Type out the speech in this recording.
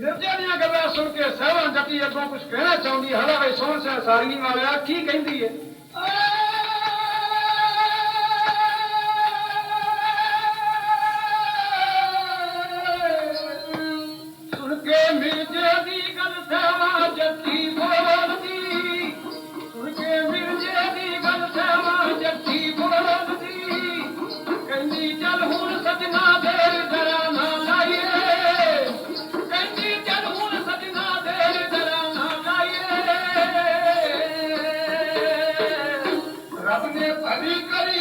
ਮਿਰਜ਼ੇ ਦੀਆਂ ਗੱਲਾਂ ਸੁਣ ਕੇ ਸਹਿਬਾਂ ਜੱਟੀ ਅੱਗੋਂ ਕੁਝ ਕਹਿਣਾ ਚਾਹੁੰਦੀ ਹਲਾ ਵੇ ਸੋਹਣ ਸਿਆ ਸਾਰਗੀ ਵਾਲਿਆ ਕੀ ਕਹਿੰਦੀ ਏ ને ભરી કરી.